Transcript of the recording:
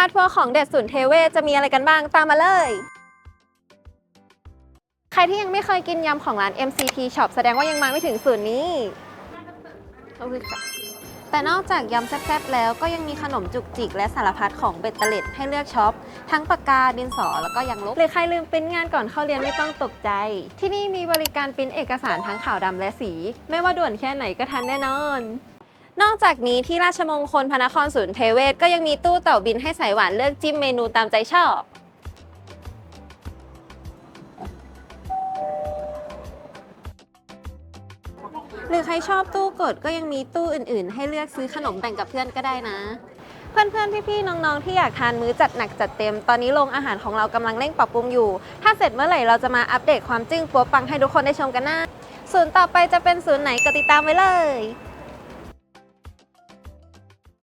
าทัวร์ของเด็ดศูนย์เทเวศจะมีอะไรกันบ้างตามมาเลย ใครที่ยังไม่เคยกินยำของร้าน MCT Shop แสดงว่ายังมาไม่ถึงศูนย์นี้ขอบคุณค่ะแต่นอกจากยำแซ่บๆแล้วก็ยังมีขนมจุกจิกและสารพัดของเบ็ดเตล็ดให้เลือกช็อป ทั้งปากกาดินสอแล้วก็ยังลบหรือใครลืมปริ้นงานก่อนเข้าเรียนไม่ต้องตกใจ ที่นี่มีบริการปริ้นเอกสารทั้งขาวดำและสี ไม่ว่าด่วนแค่ไหนก็ทันแน่นอน นอกจากนี้ที่ราชมงคลพระนครศูนย์เทเวศก็ยังมีตู้เต่าบินให้สายหวานเลือกจิ้มเมนูตามใจชอบ หรือใครชอบตู้กดก็ยังมีตู้อื่นๆ ให้เลือกซื้อขนมแบ่งกับเพื่อนก็ได้นะ เพื่อนๆ พี่ๆ น้องๆ ที่อยากทานมื้อจัดหนักจัดเต็ม ตอนนี้โรงอาหารของเรากำลังเร่งปรับปรุงอยู่ ถ้าเสร็จเมื่อไหร่เราจะมาอัปเดตความจึ้งปัวปังให้ทุกคนได้ชมกันนะ ศูนย์ต่อไปจะเป็นศูนย์ไหนก็ติดตามไว้เลย